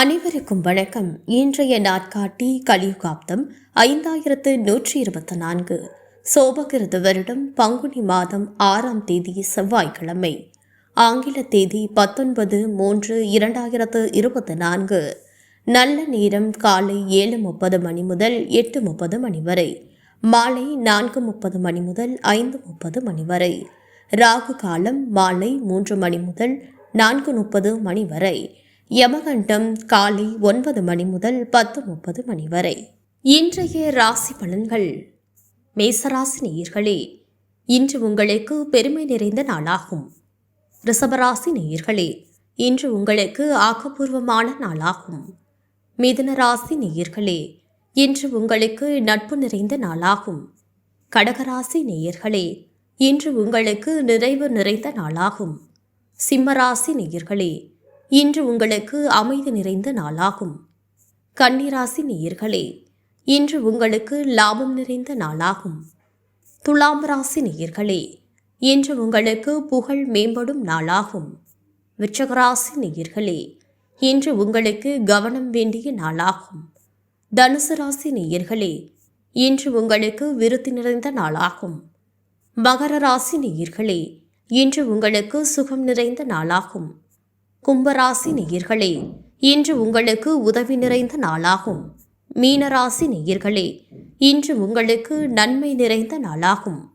அனைவருக்கும் வணக்கம். இன்றைய நாட்காட்டி கலியுகாப்தம் ஐந்தாயிரத்து நூற்றி இருபத்தி நான்கு. சோபகிருத வருடம் பங்குனி மாதம் ஆறாம் தேதி செவ்வாய்க்கிழமை. ஆங்கில தேதி பத்தொன்பது மூன்று இரண்டாயிரத்து இருபத்தி நான்கு. நல்ல நேரம் காலை ஏழு முப்பது மணி முதல் எட்டு முப்பது மணி வரை. மாலை நான்கு முப்பது மணி முதல் ஐந்து முப்பது மணி வரை. ராகு காலம் மாலை மூன்று மணி முதல் நான்கு முப்பது மணி வரை. யமகண்டம் காலை ஒன்பது மணி முதல் பத்து முப்பது மணி வரை. இன்றைய ராசி பலன்கள். மேசராசி நேயர்களே இன்று உங்களுக்கு பெருமை நிறைந்த நாளாகும். ரிஷபராசி நேயர்களே இன்று உங்களுக்கு ஆக்கப்பூர்வமான நாளாகும். மிதுன ராசி நேயர்களே இன்று உங்களுக்கு நட்பு நிறைந்த நாளாகும். கடகராசி நேயர்களே இன்று உங்களுக்கு நிறைவு நிறைந்த நாளாகும். சிம்மராசி நேயர்களே இன்று உங்களுக்கு அமைதி நிறைந்த நாளாகும். கன்னிராசி நேயர்களே இன்று உங்களுக்கு லாபம் நிறைந்த நாளாகும். துலாம் ராசி நேயர்களே இன்று உங்களுக்கு புகழ் மேம்படும் நாளாகும். விச்சகராசி நேயர்களே இன்று உங்களுக்கு கவனம் வேண்டிய நாளாகும். தனுசு ராசி நேயர்களே இன்று உங்களுக்கு விருத்தி நிறைந்த நாளாகும். மகர ராசி நேயர்களே இன்று உங்களுக்கு சுகம் நிறைந்த நாளாகும். கும்பராசி நேயர்களே இன்று உங்களுக்கு உதவி நிறைந்த நாளாகும். மீனராசி நேயர்களே இன்று உங்களுக்கு நன்மை நிறைந்த நாளாகும்.